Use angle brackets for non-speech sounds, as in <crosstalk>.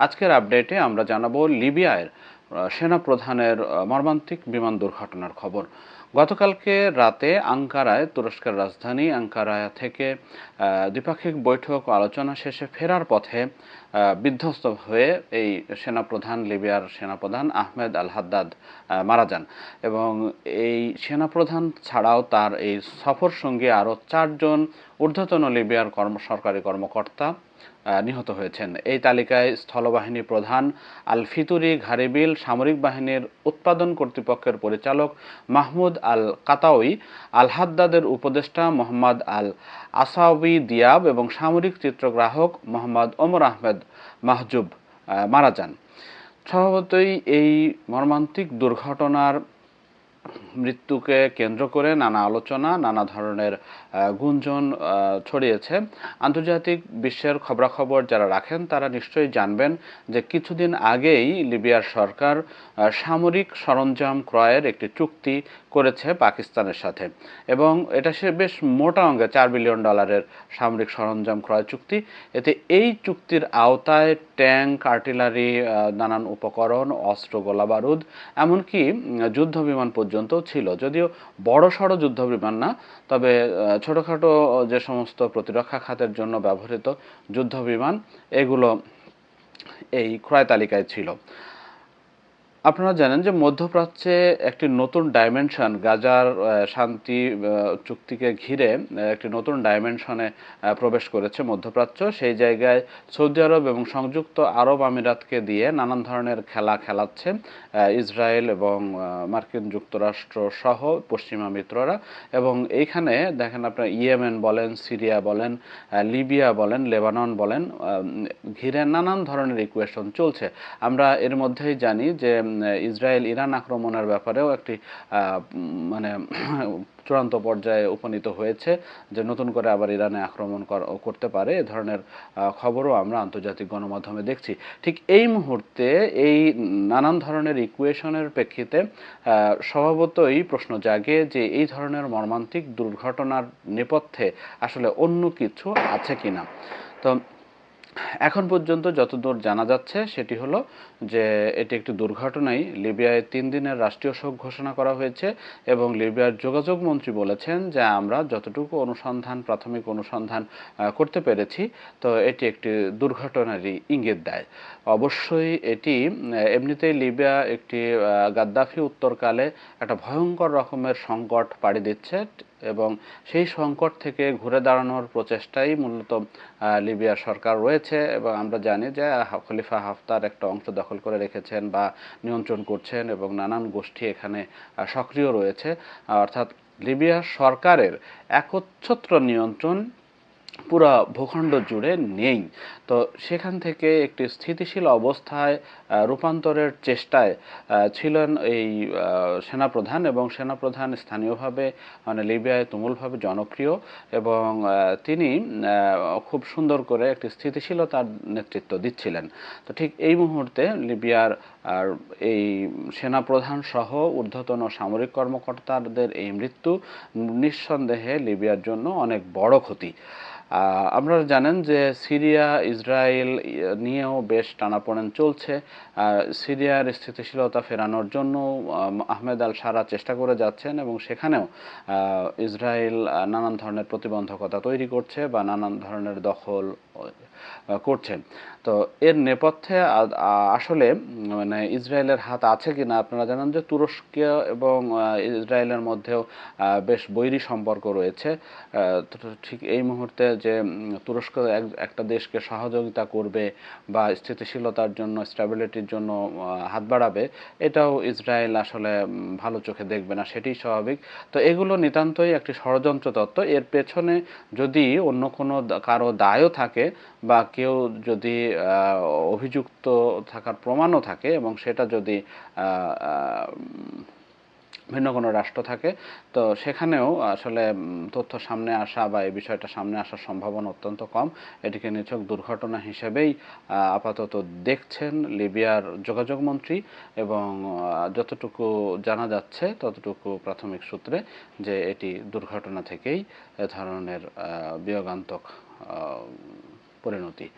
আজকের আপডেটে আমরা জানাব লিবিয়ার সেনা প্রধানের মর্মান্তিক বিমান দুর্ঘটনার খবর। গতকালকে রাতে আঙ্কারায় তুরস্কের রাজধানী আঙ্কারায় থেকে দ্বিপাক্ষিক বৈঠক আলোচনা শেষে ফেরার পথে বিধ্বস্ত হয়ে এই সেনাপ্রধান, লিবিয়ার সেনাপ্রধান আহমেদ আল হাদ্দাদ মারা যান। এবং এই সেনাপ্রধান ছাড়াও তার এই সফর সঙ্গে আরও চারজন ঊর্ধ্বতন লিবিয়ার কর্ম সরকারি কর্মকর্তা নিহত হয়েছেন। এই তালিকায় স্থলবাহিনী প্রধান আল ফিতুরি ঘারিবিল, সামরিক বাহিনীর উৎপাদন কর্তৃপক্ষের পরিচালক মাহমুদ আল কাতাওই আল হাদ্দাদের উপদেষ্টা মোহাম্মদ আল আসাউবি দিয়াব এবং সামরিক চিত্রগ্রাহক মোহাম্মদ ওমর আহমেদ মাহজুব মারা যান। স্বভাবতই এই মর্মান্তিক দুর্ঘটনার মৃত্যুকে কেন্দ্র করে নানা আলোচনা, নানা ধরনের গুঞ্জন ছড়িয়েছে। আন্তর্জাতিক বিশ্বের খবরাখবর যারা রাখেন, তারা নিশ্চয়ই জানবেন যে কিছুদিন আগেই লিবিয়ার সরকার সামরিক সরঞ্জাম ক্রয়ের একটি চুক্তি করেছে পাকিস্তানের সাথে। এবং এটা সে বেশ মোটা অঙ্কে, চার বিলিয়ন ডলারের সামরিক সরঞ্জাম ক্রয় চুক্তি। এতে এই চুক্তির আওতায় ট্যাঙ্ক, আর্টিলারি নানান উপকরণ, অস্ত্র গোলা বারুদ এমনকি যুদ্ধ বিমান পর্যন্ত ছিল। যদিও বড় সড়ো যুদ্ধ বিমান না, তবে ছোটোখাটো যে সমস্ত প্রতিরক্ষা খাতের জন্য ব্যবহৃত যুদ্ধ বিমান এগুলো এই ক্রয় তালিকায় ছিল। আপনারা জানেন যে মধ্যপ্রাচ্যে একটি নতুন ডাইমেনশন গাজার শান্তি চুক্তিকে ঘিরে একটি নতুন ডাইমেনশনে প্রবেশ করেছে মধ্যপ্রাচ্য। সেই জায়গায় সৌদি আরব এবং সংযুক্ত আরব আমিরাতকে দিয়ে নানান ধরনের খেলা খেলাচ্ছে ইসরায়েল এবং মার্কিন যুক্তরাষ্ট্র সহ পশ্চিমা মিত্ররা। এবং এইখানে দেখেন আপনার ইয়েমেন বলেন, সিরিয়া বলেন লিবিয়া বলেন, লেবানন বলেন ঘিরে নানান ধরনের ইকুয়েশন চলছে। আমরা এর মধ্যেই জানি যে ইসরায়েল ইরান আক্রমণের ব্যাপারেও একটি মানে <clears throat> চূড়ান্ত পর্যায়ে উপনীত হয়েছে যে নতুন করে আবার ইরানে আক্রমণ করতে পারে। এ ধরনের খবরও আমরা আন্তর্জাতিক গণমাধ্যমে দেখছি। ঠিক এই মুহূর্তে এই নানান ধরনের ইকুয়েশনের প্রেক্ষিতে স্বভাবতই প্রশ্ন জাগে যে এই ধরনের মর্মান্তিক দুর্ঘটনার নেপথ্যে আসলে অন্য কিছু আছে কিনা। তো এখন পর্যন্ত যতদূর জানা যাচ্ছে, সেটি হলো যে এটি একটি দুর্ঘটনাই। লিবিয়ায় তিন দিনের রাষ্ট্রীয় শোক ঘোষণা করা হয়েছে এবং লিবিয়ার যোগাযোগ মন্ত্রী বলেছেন যে আমরা যতটুকু অনুসন্ধান, প্রাথমিক অনুসন্ধান করতে পেরেছি, তো এটি একটি দুর্ঘটনারই ইঙ্গিত দেয়। অবশ্যই এটি এমনিতেই লিবিয়া একটি গাদ্দাফি উত্তরকালে একটা ভয়ঙ্কর রকমের সংকট পাড়ি দিচ্ছে। এবং সেই সংকট থেকে ঘুরে দাঁড়ানোর প্রচেষ্টাই মূলত লিবিয়ার সরকার রয়েছে এবং আমরা জানি যে খলিফা হাফতার একটা অংশ দখল করে রেখেছেন বা নিয়ন্ত্রণ করছেন এবং নানান গোষ্ঠী এখানে সক্রিয় রয়েছে। অর্থাৎ লিবিয়া সরকারের একচ্ছত্র নিয়ন্ত্রণ পুরো ভূখণ্ড জুড়ে নেই। তো সেখান থেকে একটি স্থিতিশীল অবস্থায় রূপান্তরের চেষ্টায় ছিলেন এই সেনাপ্রধান এবং সেনাপ্রধান স্থানীয়ভাবে মানে লিবিয়ায় তুমুলভাবে জনপ্রিয় এবং তিনি খুব সুন্দর করে একটি স্থিতিশীলতার নেতৃত্ব দিচ্ছিলেন। তো ঠিক এই মুহূর্তে লিবিয়ার, আর এই সেনাপ্রধান সহ ঊর্ধ্বতন সামরিক কর্মকর্তাদের এই মৃত্যু নিঃসন্দেহে লিবিয়ার জন্য অনেক বড় ক্ষতি। আপনারা জানেন যে সিরিয়া, ইসরায়েল নিয়েও বেশ টানাপোড়েন চলছে। সিরিয়ার স্থিতিশীলতা ফেরানোর জন্য আহমেদ আল সারা চেষ্টা করে যাচ্ছেন এবং সেখানেও ইসরায়েল নানান ধরনের প্রতিবন্ধকতা তৈরি করছে বা নানান ধরনের দখল করছে তো এর নেপথ্যে আসলে মানে ইসরায়েলের হাত আছে কি না আপনারা জানেন যে তুরস্ক এবং ইসরায়েলের মধ্যেও বেশ বৈরী সম্পর্ক রয়েছে। ঠিক এই মুহূর্তে যে তুরস্ক একটা দেশকে সহযোগিতা করবে বা স্থিতিশীলতার জন্য স্ট্যাবিলিটির জন্য হাত বাড়াবে, এটাও ইসরায়েল আসলে ভালো চোখে দেখবে না সেটি স্বাভাবিক। তো এগুলো নিতান্তই একটি ষড়যন্ত্র তত্ত্ব। এর পেছনে যদি অন্য কোনো কারও দায়ও থাকে বা কেউ যদি অভিযুক্ত থাকার প্রমাণও থাকে এবং সেটা যদি ভিন্ন কোনো রাষ্ট্র থাকে, তো সেখানেও আসলে তথ্য সামনে আসা বা এই বিষয়টা সামনে আসার সম্ভাবনা অত্যন্ত কম। এটিকে নিছক দুর্ঘটনা হিসেবেই আপাতত দেখছেন লিবিয়ার যোগাযোগ মন্ত্রী এবং যতটুকু জানা যাচ্ছে ততটুকু প্রাথমিক সূত্রে যে এটি দুর্ঘটনা থেকেই এ ধরনের বিয়োগান্তক por el noti.